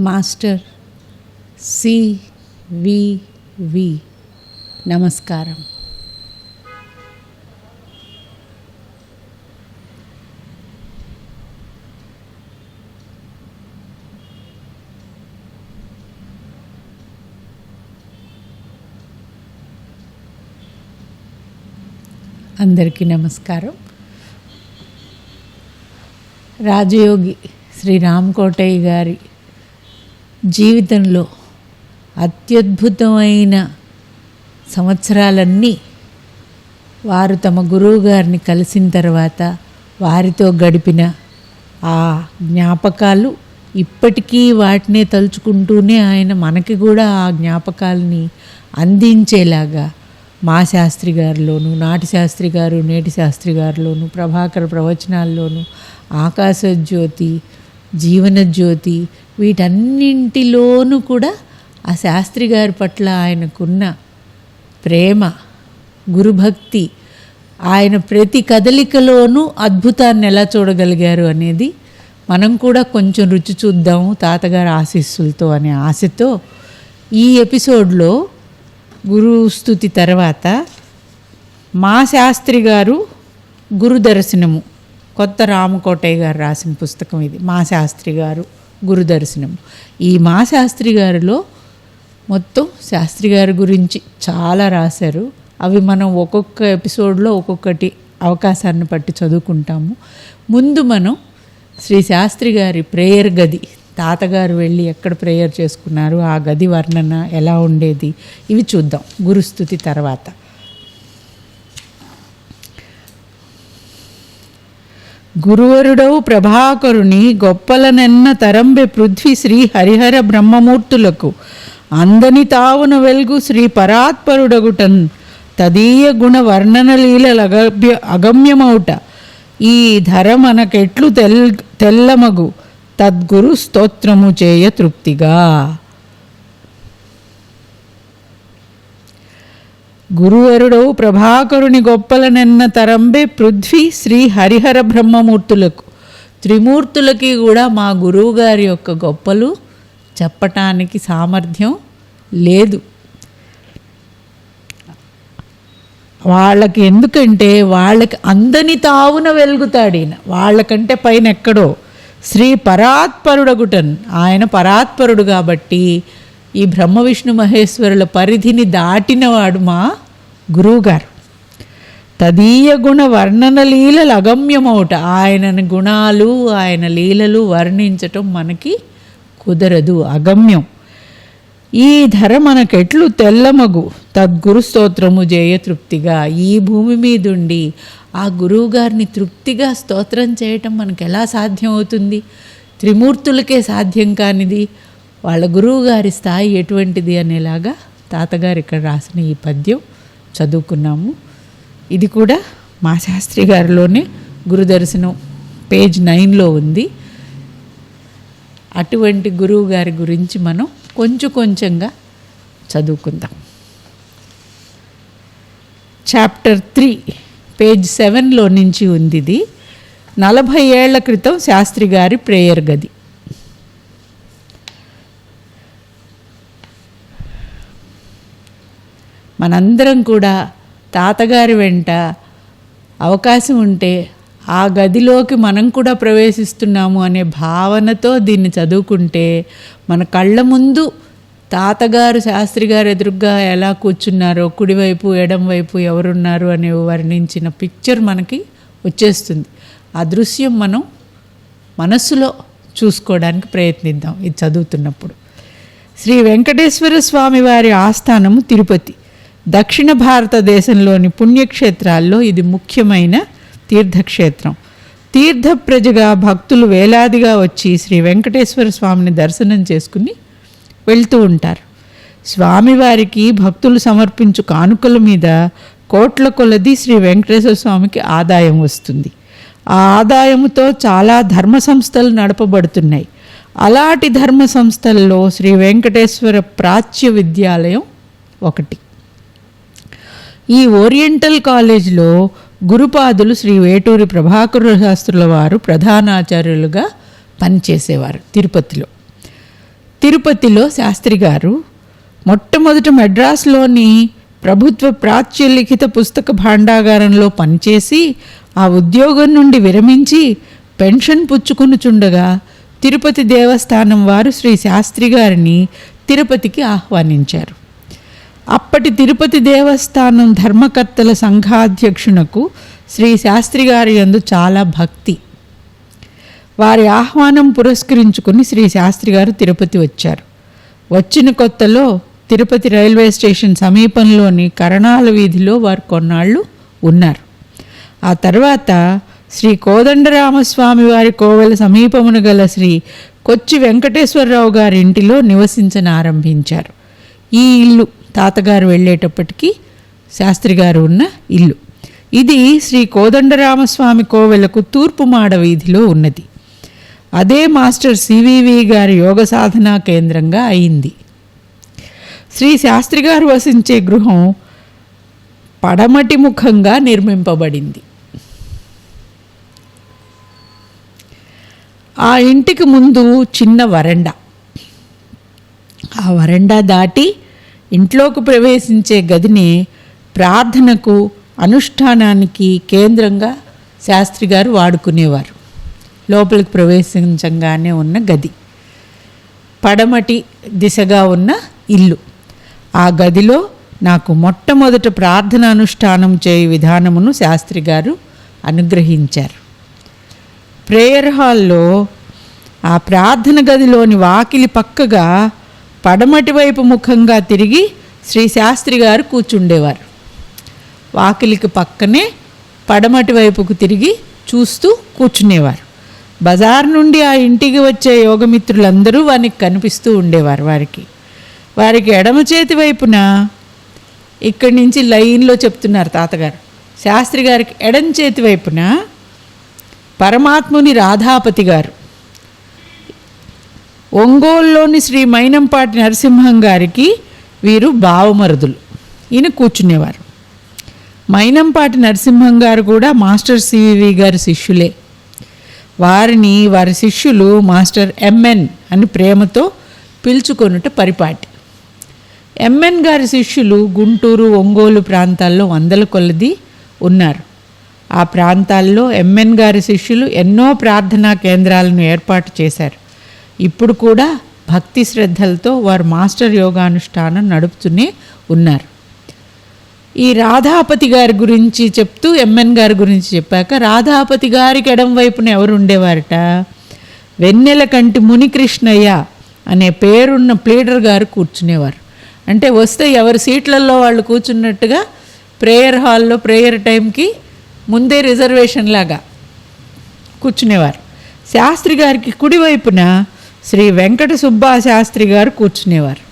Master CVV నమస్కారం అందరికీ నమస్కారం. రాజయోగి శ్రీ రామ్ కోటయ్య గారి జీవితంలో అత్యద్భుతమైన సంవత్సరాలన్నీ వారు తమ గురువు గారిని కలిసిన తర్వాత వారితో గడిపిన ఆ జ్ఞాపకాలు ఇప్పటికీ వాటినే తలుచుకుంటూనే ఆయన మనకి కూడా ఆ జ్ఞాపకాలని అందించేలాగా మా శాస్త్రి గారిలోను నాటి శాస్త్రి గారు నేటి శాస్త్రి గారిలోను ప్రభాకర ప్రవచనాల్లోను ఆకాశ జ్యోతి వీటన్నింటిలోనూ కూడా ఆ శాస్త్రి గారి పట్ల ఆయనకున్న ప్రేమ గురుభక్తి ఆయన ప్రతి కదలికలోనూ అద్భుతాన్ని ఎలా చూడగలిగారు అనేది మనం కూడా కొంచెం రుచి చూద్దాము తాతగారి ఆశీస్సులతో అనే ఆశతో ఈ ఎపిసోడ్లో గురు స్థుతి తర్వాత మా శాస్త్రి గారు గురుదర్శనము కొత్త రామకోటయ్య గారు రాసిన పుస్తకం ఇది మా శాస్త్రి గారు. గురుదర్శనం. ఈ మా శాస్త్రి గారిలో మొత్తం శాస్త్రి గారి గురించి చాలా రాశారు. అవి మనం ఒక్కొక్క ఎపిసోడ్లో ఒక్కొక్కటి అవకాశాన్ని బట్టి చదువుకుంటాము. ముందు మనం శ్రీ శాస్త్రి గారి ప్రేయర్ గది తాతగారు వెళ్ళి ఎక్కడ ప్రేయర్ చేసుకున్నారు ఆ గది వర్ణన ఎలా ఉండేది ఇవి చూద్దాం. గురుస్థుతి తర్వాత. గురువరుడవు ప్రభాకరుని గొప్పలనెన్న తరంబె పృథ్వీ శ్రీ హరిహర బ్రహ్మమూర్తులకు. అందని తావున వెల్గు శ్రీ పరాత్పరుడగుటన్ తదీయ గుణ వర్ణనలీల అగభ్య అగమ్యమౌట. ఈ ధర మనకెట్లు తెల్ తెల్లమగు. తద్గురు స్తోత్రము చేయ తృప్తిగా. గురువరుడవు ప్రభాకరుని గొప్పలనెన్న తరంబే పృథ్వీ శ్రీ హరిహర బ్రహ్మమూర్తులకు. త్రిమూర్తులకి కూడా మా గురువుగారి యొక్క గొప్పలు చెప్పటానికి సామర్థ్యం లేదు. వాళ్ళకి ఎందుకంటే వాళ్ళకి అందని తావున వెలుగుతాడు ఈయన వాళ్ళకంటే పైన ఎక్కడో శ్రీ పరాత్పరుడగుటన్. ఆయన పరాత్పరుడు కాబట్టి ఈ బ్రహ్మ విష్ణు మహేశ్వరుల పరిధిని దాటినవాడు మా గురువుగారు. తదీయ గుణ వర్ణన లీలలు అగమ్యమవుట ఆయన గుణాలు ఆయన లీలలు వర్ణించటం మనకి కుదరదు అగమ్యం. ఈ ధర మనకెట్లు తెల్లమగు. తద్గురు స్తోత్రము జయ తృప్తిగా. ఈ భూమి మీదుండి ఆ గురువుగారిని తృప్తిగా స్తోత్రం చేయటం మనకు ఎలా సాధ్యం అవుతుంది త్రిమూర్తులకే సాధ్యం కానిది వాళ్ళ గురువు గారి స్థాయి ఎటువంటిది అనేలాగా తాతగారు ఇక్కడ రాసిన ఈ పద్యం చదువుకున్నాము. ఇది కూడా మా శాస్త్రి గారిలోనే గురుదర్శనం పేజ్ నైన్లో ఉంది. అటువంటి గురువు గారి గురించి మనం కొంచెం కొంచెంగా చదువుకుందాం. చాప్టర్ త్రీ పేజ్ సెవెన్లో నుంచి ఉంది ఇది. నలభై ఏళ్ళ క్రితం శాస్త్రి గారి ప్రేయర్ గది. మనందరం కూడా తాతగారి వెంట అవకాశం ఉంటే ఆ గదిలోకి మనం కూడా ప్రవేశిస్తున్నాము అనే భావనతో దీన్ని చదువుకుంటే మన కళ్ళ ముందు తాతగారు శాస్త్రి గారు ఎదురుగా ఎలా కూర్చున్నారో కుడివైపు ఎడంవైపు ఎవరున్నారు అనే వర్ణించిన పిక్చర్ మనకి వచ్చేస్తుంది. ఆ దృశ్యం మనం మనస్సులో చూసుకోవడానికి ప్రయత్నిద్దాం. ఇది చదువుతున్నప్పుడు. శ్రీ వెంకటేశ్వర స్వామి వారి ఆస్థానము తిరుపతి. దక్షిణ భారతదేశంలోని పుణ్యక్షేత్రాల్లో ఇది ముఖ్యమైన తీర్థక్షేత్రం. తీర్థ ప్రజగా భక్తులు వేలాదిగా వచ్చి శ్రీ వెంకటేశ్వర స్వామిని దర్శనం చేసుకుని వెళ్తూ ఉంటారు. స్వామివారికి భక్తులు సమర్పించు కానుకల మీద కోట్ల కొలది శ్రీ వెంకటేశ్వర స్వామికి ఆదాయం వస్తుంది. ఆ ఆదాయముతో చాలా ధర్మ సంస్థలు నడపబడుతున్నాయి. అలాంటి ధర్మ సంస్థల్లో శ్రీ వెంకటేశ్వర ప్రాచ్య విద్యాలయం ఒకటి. ఈ ఓరియంటల్ కాలేజ్లో గురుపాదులు శ్రీ వేటూరి ప్రభాకర శాస్త్రుల వారు ప్రధానాచార్యులుగా పనిచేసేవారు తిరుపతిలో. తిరుపతిలో శాస్త్రి గారు మొట్టమొదట మెడ్రాస్లోని ప్రభుత్వ ప్రాచ్యలిఖిత పుస్తక భాండాగారంలో పనిచేసి ఆ ఉద్యోగం నుండి విరమించి పెన్షన్ పుచ్చుకొనుచుండగా తిరుపతి దేవస్థానం వారు శ్రీ శాస్త్రి గారిని తిరుపతికి ఆహ్వానించారు. అప్పటి తిరుపతి దేవస్థానం ధర్మకర్తల సంఘాధ్యక్షునకు శ్రీ శాస్త్రి గారి యందు చాలా భక్తి. వారి ఆహ్వానం పురస్కరించుకుని శ్రీ శాస్త్రి గారు తిరుపతి వచ్చారు. వచ్చిన కొత్తలో తిరుపతి రైల్వే స్టేషన్ సమీపంలోని కరణాల వీధిలో వారు కొన్నాళ్ళు ఉన్నారు. ఆ తర్వాత శ్రీ కోదండరామస్వామి వారి కోవెల సమీపమున గల శ్రీ కొచ్చి వెంకటేశ్వరరావు గారి ఇంటిలో నివసించనారంభించారు. ఈ ఇల్లు తాతగారు వెళ్ళేటప్పటికి శాస్త్రి గారు ఉన్న ఇల్లు. ఇది శ్రీ కోదండరామస్వామి కోవెలకు తూర్పు మాడ వీధిలో ఉన్నది. అదే మాస్టర్ సివివి గారి యోగ సాధనా కేంద్రంగా అయింది. శ్రీ శాస్త్రి గారు వసించే గృహం పడమటి ముఖంగా నిర్మింపబడింది. ఆ ఇంటికి ముందు చిన్న వరండా. ఆ వరండా దాటి ఇంట్లోకి ప్రవేశించే గదిని ప్రార్థనకు అనుష్ఠానానికి కేంద్రంగా శాస్త్రి గారు వాడుకునేవారు. లోపలికి ప్రవేశించంగానే ఉన్న గది. పడమటి దిశగా ఉన్న ఇల్లు. ఆ గదిలో నాకు మొట్టమొదట ప్రార్థన అనుష్ఠానం చేయ విధానమును శాస్త్రి గారు అనుగ్రహించారు. ప్రేయర్ హాల్లో ఆ ప్రార్థన గదిలోని వాకిలి పక్కగా పడమటి వైపు ముఖంగా తిరిగి శ్రీ శాస్త్రి గారు కూర్చుండేవారు. వాకిలికి పక్కనే పడమటి వైపుకు తిరిగి చూస్తూ కూర్చునేవారు. బజార్ నుండి ఆ ఇంటికి వచ్చే యోగమిత్రులందరూ వారికి కనిపిస్తూ ఉండేవారు వారికి. వారికి ఎడమ చేతి వైపున ఇక్కడి నుంచి లైన్లో చెప్తున్నారు తాతగారు. శాస్త్రి గారికి ఎడం చేతి వైపున పరమాత్ముని రాధాపతి గారు. ఒంగోలులోని శ్రీ మైనంపాటి నరసింహం గారికి వీరు భావమరుదులు ఈయన కూర్చునేవారు. మైనంపాటి నరసింహం గారు కూడా మాస్టర్ సివివి గారి శిష్యులే. వారిని వారి శిష్యులు మాస్టర్ ఎంఎన్ అని ప్రేమతో పిలుచుకొనుట పరిపాటి. ఎంఎన్ గారి శిష్యులు గుంటూరు ఒంగోలు ప్రాంతాల్లో వందల కొలది ఉన్నారు. ఆ ప్రాంతాల్లో ఎంఎన్ గారి శిష్యులు ఎన్నో ప్రార్థనా కేంద్రాలను ఏర్పాటు చేశారు. ఇప్పుడు కూడా భక్తి శ్రద్ధలతో వారు మాస్టర్ యోగానుష్ఠానం నడుపుతూనే ఉన్నారు. ఈ రాధాపతి గారి గురించి చెప్తూ ఎంఎన్ గారి గురించి చెప్పాక రాధాపతి గారికి ఎడం వైపున ఎవరు ఉండేవారట? వెన్నెల కంటి మునికృష్ణయ్య అనే పేరున్న ప్లీడర్ గారు కూర్చునేవారు. అంటే వస్తే ఎవరి సీట్లలో వాళ్ళు కూర్చున్నట్టుగా ప్రేయర్ హాల్లో ప్రేయర్ టైంకి ముందే రిజర్వేషన్ లాగా కూర్చునేవారు. శాస్త్రి గారికి కుడివైపున శ్రీ వెంకట సుబ్బాశాస్త్రి గారు కూర్చునేవారు.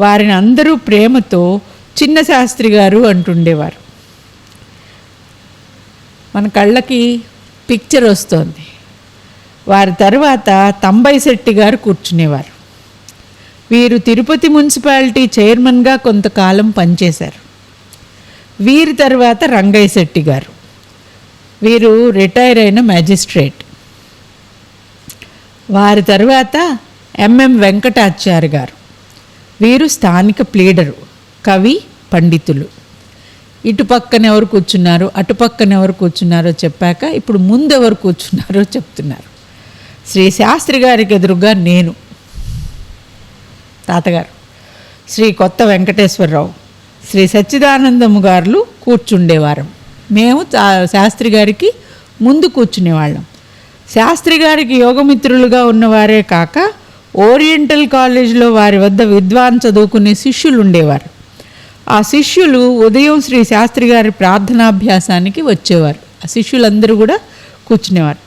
వారిని అందరూ ప్రేమతో చిన్న శాస్త్రి గారు అంటుండేవారు. మన కళ్ళకి పిక్చర్ వస్తోంది. వారి తర్వాత తంబై శెట్టి గారు కూర్చునేవారు. వీరు తిరుపతి మున్సిపాలిటీ చైర్మన్గా కొంతకాలం పనిచేశారు. వీరి తర్వాత రంగయ్య శెట్టి గారు. వీరు రిటైర్ అయిన మ్యాజిస్ట్రేట్. వారి తర్వాత ఎంఎం వెంకటాచార్య గారు. వీరు స్థానిక ప్లీడరు కవి పండితులు. ఇటు పక్కన ఎవరు కూర్చున్నారు అటు పక్కన ఎవరు కూర్చున్నారో చెప్పాక ఇప్పుడు ముందు ఎవరు కూర్చున్నారో చెప్తున్నారు. శ్రీ శాస్త్రి గారికి ఎదురుగా నేను తాతగారు. శ్రీ కొత్త వెంకటేశ్వరరావు శ్రీ సచ్చిదానందము గారులు కూర్చుండేవారం. మేము శాస్త్రి గారికి ముందు కూర్చునేవాళ్ళం. శాస్త్రి గారికి యోగమిత్రులుగా ఉన్నవారే కాక ఓరియంటల్ కాలేజీలో వారి వద్ద విద్వాన్ చదువుకునే శిష్యులు ఉండేవారు ఆ శిష్యులు ఉదయం శ్రీ శాస్త్రి గారి ప్రార్థనాభ్యాసానికి వచ్చేవారు. ఆ శిష్యులందరూ కూడా కూర్చునేవారు.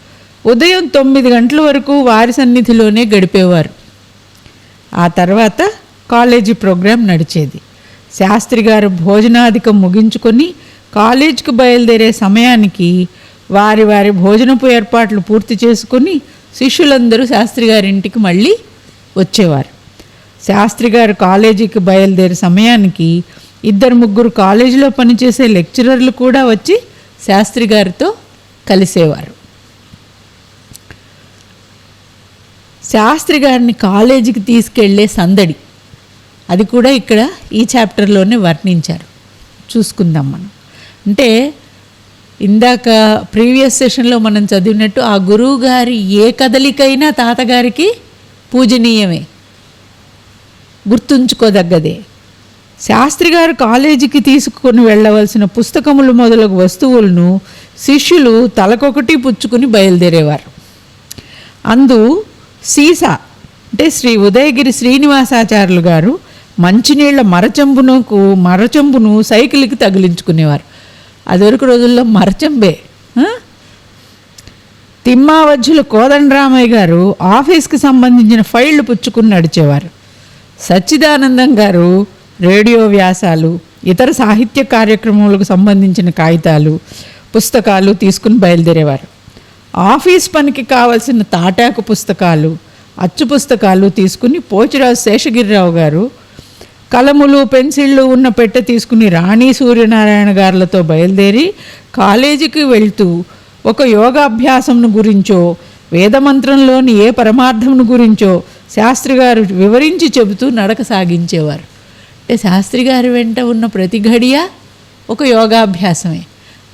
ఉదయం తొమ్మిది గంటల వరకు వారి సన్నిధిలోనే గడిపేవారు. ఆ తర్వాత కాలేజీ ప్రోగ్రాం నడిచేది. శాస్త్రి గారు భోజనాధికం ముగించుకొని కాలేజీకి బయలుదేరే సమయానికి వారి వారి భోజనపు ఏర్పాట్లు పూర్తి చేసుకొని శిష్యులందరూ శాస్త్రి గారింటికి మళ్ళీ వచ్చేవారు. శాస్త్రి గారు కాలేజీకి బయలుదేరే సమయానికి ఇద్దరు ముగ్గురు కాలేజీలో పనిచేసే లెక్చరర్లు కూడా వచ్చి శాస్త్రి గారితో కలిసేవారు. శాస్త్రి గారిని కాలేజీకి తీసుకెళ్ళే సందడి అది కూడా ఇక్కడ ఈ చాప్టర్లోనే వర్ణించారు. చూసుకుందాం మనం. అంటే ఇందాక ప్రీవియస్ సెషన్లో మనం చదివినట్టు ఆ గురువు గారి ఏ కదలికైనా తాతగారికి పూజనీయమే. గుర్తుంచుకోదగ్గదే. శాస్త్రి గారు కాలేజీకి తీసుకుని వెళ్ళవలసిన పుస్తకములు మొదలగు వస్తువులను శిష్యులు తలకొకటి పుచ్చుకుని బయలుదేరేవారు. అందు సీసా అంటే శ్రీ ఉదయగిరి శ్రీనివాసాచార్యులు గారు మంచినీళ్ళ మరచెంబునకు మరచెంబును సైకిల్కి తగిలించుకునేవారు. అదివరకు రోజుల్లో మరచంబే ఆ? తిమ్మావజ్జుల కోదండరామయ్య గారు ఆఫీస్కి సంబంధించిన ఫైళ్ళు పుచ్చుకుని నడిచేవారు సచ్చిదానందం గారు రేడియో వ్యాసాలు ఇతర సాహిత్య కార్యక్రమాలకు సంబంధించిన కాగితాలు పుస్తకాలు తీసుకుని బయలుదేరేవారు ఆఫీస్ పనికి కావలసిన తాటాకు పుస్తకాలు అచ్చు పుస్తకాలు తీసుకుని పోచిరాజు శేషగిరిరావు గారు కలములు పెన్సిళ్ళు ఉన్న పెట్టె తీసుకుని రాణి సూర్యనారాయణ గారులతో బయలుదేరి కాలేజీకి వెళ్తూ ఒక యోగాభ్యాసంను గురించో వేదమంత్రంలోని ఏ పరమార్థమును గురించో శాస్త్రి గారు వివరించి చెబుతూ నడక సాగించేవారు. అంటే శాస్త్రి గారి వెంట ఉన్న ప్రతి ఘడియ ఒక యోగాభ్యాసమే.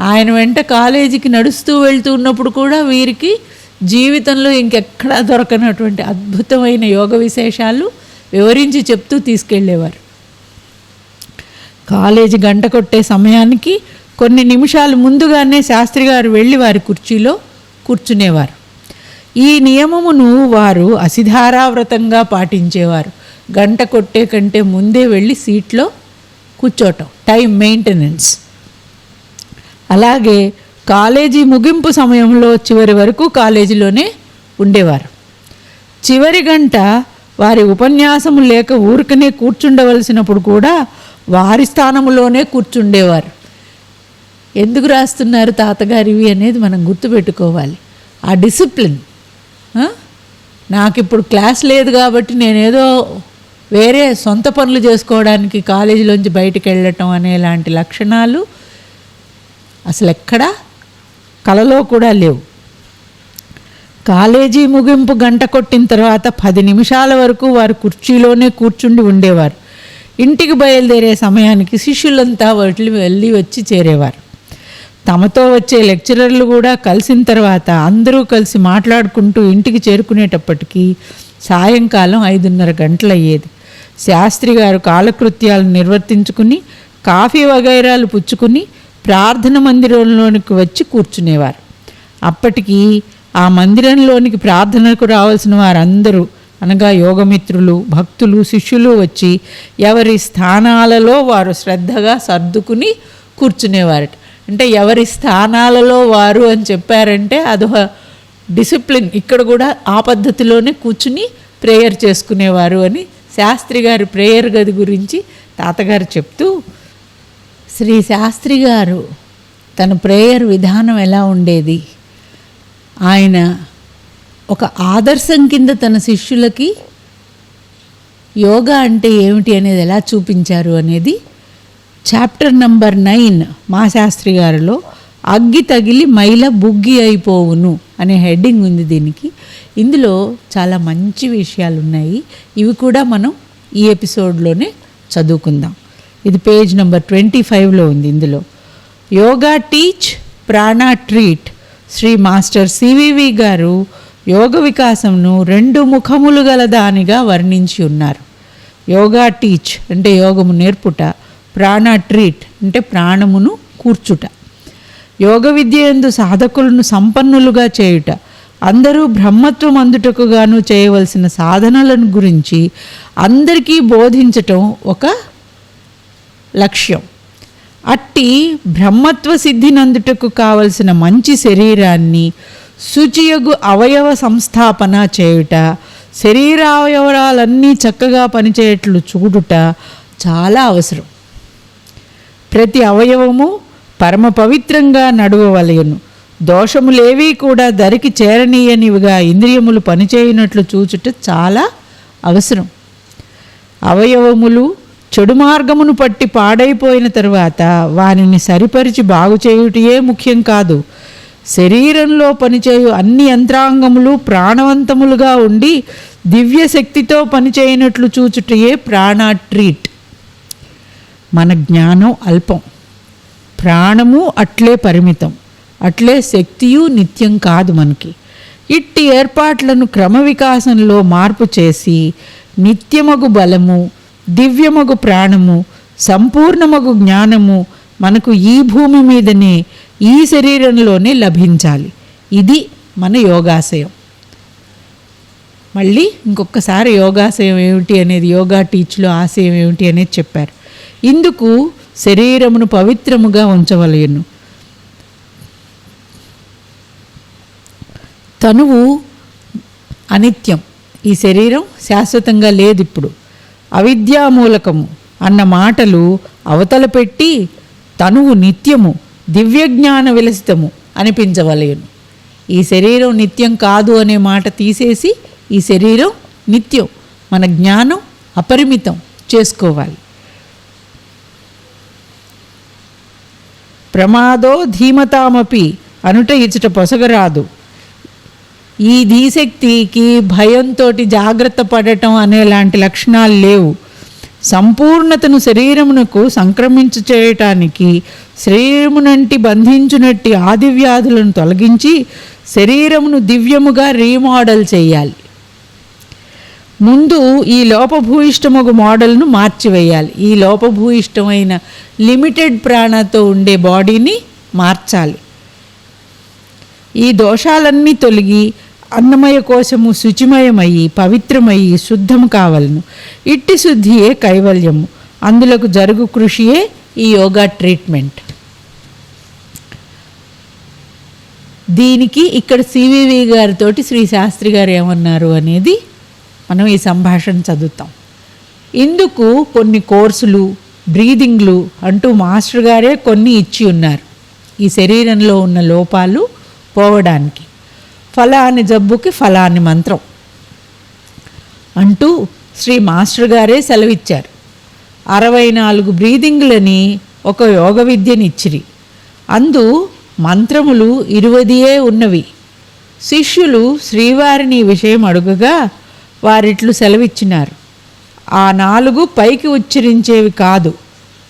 ఆయన వెంట కాలేజీకి నడుస్తూ వెళ్తూ ఉన్నప్పుడు కూడా వీరికి జీవితంలో ఇంకెక్కడా దొరకనటువంటి అద్భుతమైన యోగ విశేషాలు వివరించి చెప్తూ తీసుకెళ్ళేవారు. కాలేజీ గంట కొట్టే సమయానికి కొన్ని నిమిషాలు ముందుగానే శాస్త్రి గారు వెళ్ళి వారి కుర్చీలో కూర్చునేవారు. ఈ నియమమును వారు అసిధారావ్రతంగా పాటించేవారు. గంట కొట్టే కంటే ముందే వెళ్ళి సీట్లో కూర్చోటం టైం మెయింటెనెన్స్. అలాగే కాలేజీ ముగింపు సమయంలో చివరి వరకు కాలేజీలోనే ఉండేవారు. చివరి గంట వారి ఉపన్యాసము లేక ఊరికనే కూర్చుండవలసినప్పుడు కూడా వారి స్థానములోనే కూర్చుండేవారు. ఎందుకు రాస్తున్నారు తాతగారివి అనేది మనం గుర్తుపెట్టుకోవాలి. ఆ డిసిప్లిన్ నాకు ఇప్పుడు క్లాస్ లేదు కాబట్టి నేనేదో వేరే సొంత పనులు చేసుకోవడానికి కాలేజీలోంచి బయటికి వెళ్ళటం అనేలాంటి లక్షణాలు అసలు ఎక్కడా కలలో కూడా లేవు. కాలేజీ ముగింపు గంట కొట్టిన తర్వాత పది నిమిషాల వరకు వారు కుర్చీలోనే కూర్చుండి ఉండేవారు. ఇంటికి బయలుదేరే సమయానికి శిష్యులంతా వాటిని వెళ్ళి వచ్చి చేరేవారు. తమతో వచ్చే లెక్చరర్లు కూడా కలిసిన తర్వాత అందరూ కలిసి మాట్లాడుకుంటూ ఇంటికి చేరుకునేటప్పటికీ సాయంకాలం ఐదున్నర గంటలు అయ్యేది శాస్త్రి గారు కాలకృత్యాలను నిర్వర్తించుకుని కాఫీ వగైరాలు పుచ్చుకుని ప్రార్థన మందిరంలోనికి వచ్చి కూర్చునేవారు. అప్పటికి ఆ మందిరంలోనికి ప్రార్థనకు రావాల్సిన వారందరూ అనగా యోగమిత్రులు భక్తులు శిష్యులు వచ్చి ఎవరి స్థానాలలో వారు శ్రద్ధగా సర్దుకుని కూర్చునేవారట. అంటే ఎవరి స్థానాలలో వారు అని చెప్పారంటే అదొక డిసిప్లిన్. ఇక్కడ కూడా ఆ పద్ధతిలోనే కూర్చుని ప్రేయర్ చేసుకునేవారు అని శాస్త్రి గారి ప్రేయర్ గది గురించి తాతగారు చెప్తూ శ్రీ శాస్త్రి గారు తన ప్రేయర్ విధానం ఎలా ఉండేది? ఆయన ఒక ఆదర్శం కింద తన శిష్యులకి యోగా అంటే ఏమిటి అనేది ఎలా చూపించారు అనేది చాప్టర్ నంబర్ నైన్ మా శాస్త్రి గారిలో అగ్గి తగిలి మైల బుగ్గి అయిపోవును అనే హెడ్డింగ్ ఉంది దీనికి. ఇందులో చాలా మంచి విషయాలు ఉన్నాయి ఇవి కూడా మనం ఈ ఎపిసోడ్లోనే చదువుకుందాం. ఇది పేజ్ నెంబర్ ట్వంటీ ఫైవ్లో ఉంది ఇందులో. Yoga teach prana treat. Shri master CVV గారు యోగ వికాసంను రెండు ముఖములు గల దానిగా వర్ణించి ఉన్నారు. యోగా టీచ్ అంటే యోగము నేర్పుట ప్రాణ ట్రీట్ అంటే ప్రాణమును కూర్చుట. యోగ విద్య ఎందు సాధకులను సంపన్నులుగా చేయుట అందరూ బ్రహ్మత్వం అందుటకు గాను చేయవలసిన సాధనలను గురించి అందరికీ బోధించటం ఒక లక్ష్యం. అట్టి బ్రహ్మత్వ సిద్ధినందుటకు కావలసిన మంచి శరీరాన్ని శుచియగు అవయవ సంస్థాపన చేయుట శరీరావయవాలన్నీ చక్కగా పనిచేయట్లు చూడుట చాలా అవసరం. ప్రతి అవయవము పరమ పవిత్రంగా నడువవలయను దోషములేవీ కూడా దరికి చేరనీయనివిగా ఇంద్రియములు పనిచేయనట్లు చూచుట చాలా అవసరం. అవయవములు చెడు మార్గమును పట్టి పాడైపోయిన తరువాత వానిని సరిపరిచి బాగు చేయుటయే ముఖ్యం కాదు. శరీరంలో పనిచేయు అన్ని యంత్రాంగములు ప్రాణవంతములుగా ఉండి దివ్య శక్తితో పనిచేయనట్లు చూచుటయే ప్రాణ ట్రీట్. మన జ్ఞానం అల్పం. ప్రాణము అట్లే పరిమితం. అట్లే శక్తియు నిత్యం కాదు మనకి. ఇట్టి ఏర్పాట్లను క్రమ వికాసంలో మార్పు చేసి నిత్యమగు బలము దివ్యమగు ప్రాణము సంపూర్ణమగు జ్ఞానము మనకు ఈ భూమి మీదనే ఈ శరీరంలోనే లభించాలి. ఇది మన యోగాశయం. మళ్ళీ ఇంకొకసారి యోగాశయం ఏమిటి అనేది యోగా టీచ్లో ఆశయం ఏమిటి అనేది చెప్పారు. ఇందుకు శరీరమును పవిత్రముగా ఉంచవలయను తనువు అనిత్యం. ఈ శరీరం శాశ్వతంగా లేదు ఇప్పుడు అవిద్యామూలకము అన్న మాటలు అవతల పెట్టి తనువు నిత్యము దివ్యజ్ఞాన విలసితము అనిపించవలయను ఈ శరీరం నిత్యం కాదు అనే మాట తీసేసి ఈ శరీరం నిత్యం మన జ్ఞానం అపరిమితం చేసుకోవాలి. ప్రమాదో ధీమతామపి అనుట ఇచ్చట పొసగరాదు. ఈ ధీశక్తికి భయంతో జాగ్రత్త పడటం అనేలాంటి లక్షణాలు లేవు. సంపూర్ణతను శరీరమునకు సంక్రమించు చేయటానికి శరీరమునంటి బంధించునట్టి ఆది వ్యాధులను తొలగించి శరీరమును దివ్యముగా రీమోడల్ చేయాలి. ముందు ఈ లోపభూయిష్టమగు మోడల్ను మార్చివేయాలి. ఈ లోపభూయిష్టమైన లిమిటెడ్ ప్రాణతో ఉండే బాడీని మార్చాలి. ఈ దోషాలన్నీ తొలగి అన్నమయ కోశము శుచిమయమయ్యి పవిత్రమయ్యి శుద్ధము కావలను. ఇట్టి శుద్ధియే కైవల్యము. అందులకు జరుగు కృషియే ఈ యోగా ట్రీట్మెంట్. దీనికి ఇక్కడ సివివి గారితోటి శ్రీ శాస్త్రి గారు ఏమన్నారు అనేది మనం ఈ సంభాషణ చదువుతాం. ఇందుకు కొన్ని కోర్సులు బ్రీదింగ్లు అంటూ మాస్టర్ గారే కొన్ని ఇచ్చి ఉన్నారు. ఈ శరీరంలో ఉన్న లోపాలు పోవడానికి. ఫలాని జబ్బుకి ఫలాని మంత్రం అంటూ శ్రీ మాస్టర్ గారే సెలవిచ్చారు. అరవై నాలుగు బ్రీదింగ్లని ఒక యోగ విద్యనిచ్చిరి. అందు మంత్రములు ఇరువదియే ఉన్నవి. శిష్యులు శ్రీవారిని విషయం అడుగగా వారిట్లు సెలవిచ్చినారు. ఆ నాలుగు పైకి ఉచ్చరించేవి కాదు.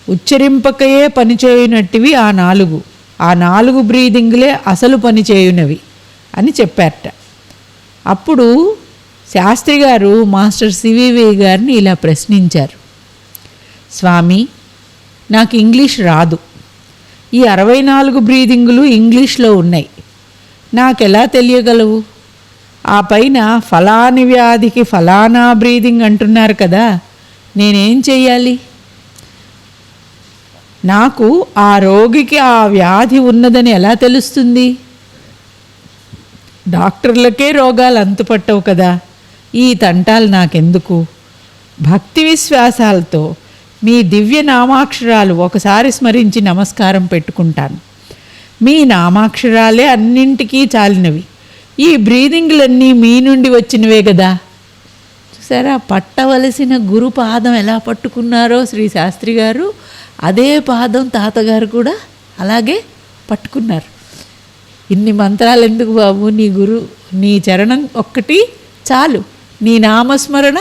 ఉచ్చరింపకయే పనిచేయునట్టివి ఆ నాలుగు. ఆ నాలుగు బ్రీదింగ్లే అసలు పనిచేయునవి. అని చెప్పారట. అప్పుడు శాస్త్రి గారు మాస్టర్ సివివి గారిని ఇలా ప్రశ్నించారు. స్వామి నాకు ఇంగ్లీష్ రాదు. ఈ అరవై నాలుగు బ్రీదింగులు ఇంగ్లీష్లో ఉన్నాయి. నాకెలా తెలియగలవు? ఆ పైన ఫలాని వ్యాధికి ఫలానా బ్రీదింగ్ అంటున్నారు కదా నేనేం చెయ్యాలి? నాకు ఆ రోగికి ఆ వ్యాధి ఉన్నదని ఎలా తెలుస్తుంది? డాక్టర్లకే రోగాలు అంతుపట్టవు కదా. ఈ తంటాలు నాకెందుకు? భక్తి విశ్వాసాలతో మీ దివ్య నామాక్షరాలు ఒకసారి స్మరించి నమస్కారం పెట్టుకుంటాను. మీ నామాక్షరాలే అన్నింటికీ చాలినవి. ఈ బ్రీదింగ్లన్నీ మీ నుండి వచ్చినవే కదా. చూసారా? పట్టవలసిన గురు పాదం ఎలా పట్టుకున్నారో శ్రీ శాస్త్రి గారు అదే పాదం తాతగారు కూడా అలాగే పట్టుకున్నారు. ఇన్ని మంత్రాలు ఎందుకు బాబు? నీ గురు నీ చరణం ఒక్కటి చాలు. నీ నామస్మరణ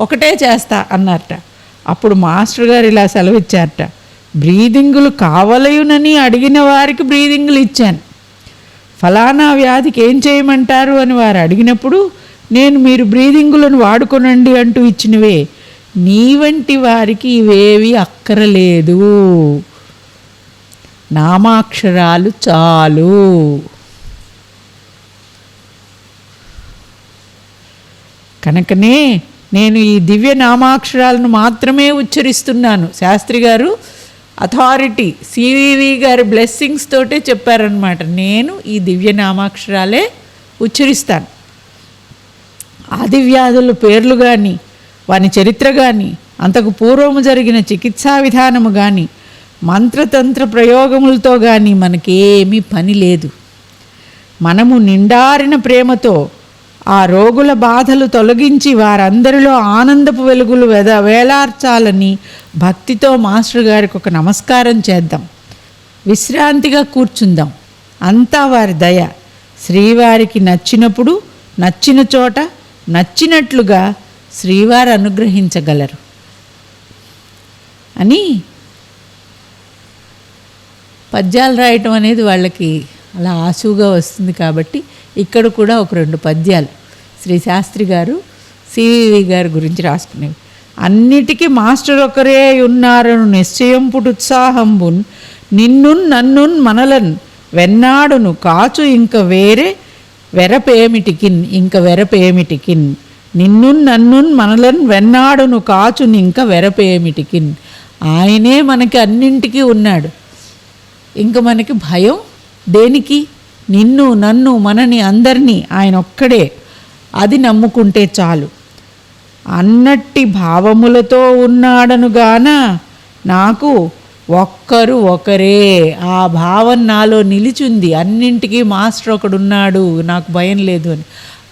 ఒకటే చేస్తా అన్నారట. అప్పుడు మాస్టర్ గారు ఇలా సెలవిచ్చారట. బ్రీదింగులు కావలయునని అడిగిన వారికి బ్రీదింగులు ఇచ్చాను. ఫలానా వ్యాధికి ఏం చేయమంటారు అని వారు అడిగినప్పుడు నేను మీరు బ్రీదింగులను వాడుకొనండి అంటూ ఇచ్చినవే. నీ వంటి వారికి ఇవేవి అక్కరలేదు. నామాక్షరాలు చాలు. కనుకనే నేను ఈ దివ్య నామాక్షరాలను మాత్రమే ఉచ్చరిస్తున్నాను. శాస్త్రి గారు అథారిటీ సివివి గారి బ్లెస్సింగ్స్ తోటే చెప్పారనమాట నేను ఈ దివ్య నామాక్షరాలే ఉచ్చరిస్తాను. ఆది వ్యాధుల పేర్లు కానీ వాని చరిత్ర కానీ అంతకు పూర్వము జరిగిన చికిత్సా విధానము కానీ మంత్రతంత్ర ప్రయోగములతో కానీ మనకేమీ పని లేదు. మనము నిండారిన ప్రేమతో ఆ రోగుల బాధలు తొలగించి వారందరిలో ఆనందపు వెలుగులు వెద వేలార్చాలని భక్తితో మాస్టర్ గారికి ఒక నమస్కారం చేద్దాం. విశ్రాంతిగా కూర్చుందాం. అంతా వారి దయ. శ్రీవారికి నచ్చినప్పుడు నచ్చిన చోట నచ్చినట్లుగా శ్రీవారు అనుగ్రహించగలరు. అని పద్యాలు రాయటం అనేది వాళ్ళకి అలా ఆశువుగా వస్తుంది కాబట్టి ఇక్కడ కూడా ఒక రెండు పద్యాలు. శ్రీ శాస్త్రి గారు సివివి గారి గురించి రాసుకునేవి. అన్నిటికీ మాస్టర్ ఒకరే ఉన్నారను నిశ్చయం పుటుత్సాహంబున్ నిన్నున్ నన్నున్ మనలన్ వెన్నాడును కాచు ఇంక వేరే వెరపేమిటికిన్ ఇంక వెరపేమిటికిన్ నిన్నున్ నన్నున్ మనలన్ వెన్నాడును కాచున్ ఇంక వెరపేమిటికిన్. ఆయనే మనకి అన్నింటికీ ఉన్నాడు. ఇంక మనకి భయం దేనికి? నిన్ను నన్ను మనని అందరినీ ఆయన ఒక్కడే. అది నమ్ముకుంటే చాలు. అన్నట్టి భావములతో ఉన్నాడనుగాన నాకు ఒక్కరు ఒకరే. ఆ భావం నాలో నిలిచింది. అన్నింటికీ మాస్టర్ ఒకడున్నాడు. నాకు భయం లేదు అని.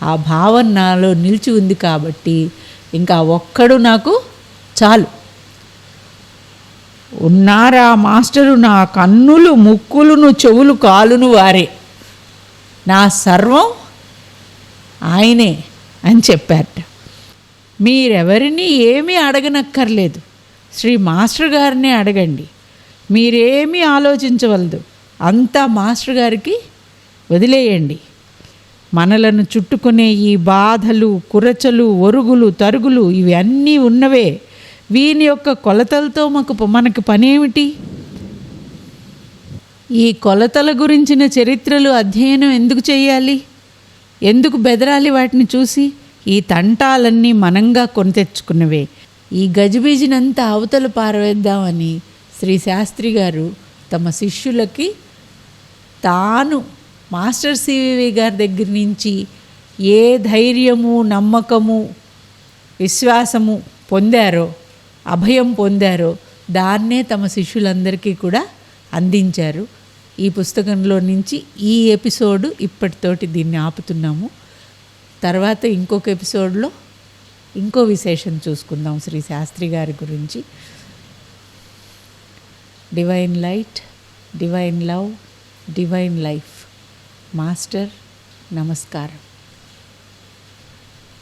ఆ భావం నాలో నిలిచి ఉంది కాబట్టి ఇంకా ఒక్కడు నాకు చాలు. ఉన్నారా మాస్టరు? నా కన్నులు ముక్కులును చెవులు కాలును వారే. నా సర్వం ఆయనే అని చెప్పారట. మీరెవరిని ఏమీ అడగనక్కర్లేదు. శ్రీ మాస్టర్ గారినే అడగండి. మీరేమీ ఆలోచించవలదు. అంతా మాస్టర్ గారికి వదిలేయండి. మనలను చుట్టుకునే ఈ బాధలు కురచలు ఒరుగులు తరుగులు ఇవి అన్నీ ఉన్నవే. వీని యొక్క కొలతలతో మాకు మనకు పని ఏమిటి ఈ కొలతల గురించిన చరిత్రలు అధ్యయనం ఎందుకు చేయాలి? ఎందుకు బెదరాలి వాటిని చూసి? ఈ తంటాలన్నీ మనంగా కొని తెచ్చుకున్నవే. ఈ గజిబిజినంతా అవతలు పారవేద్దామని శ్రీ శాస్త్రి గారు తమ శిష్యులకి తాను మాస్టర్ సివివి గారి దగ్గర నుంచి ఏ ధైర్యము నమ్మకము విశ్వాసము పొందారో అభయం పొందారో. దాన్నే తమ శిష్యులందరికీ కూడా అందించారు. ఈ పుస్తకంలో నుంచి ఈ ఎపిసోడ్ ఇప్పటితోటి దీన్ని ఆపుతున్నాము. తర్వాత ఇంకొక ఎపిసోడ్లో ఇంకో విశేషం చూసుకుందాం శ్రీ శాస్త్రి గారి గురించి. Divine light divine love divine life. Master నమస్కారం.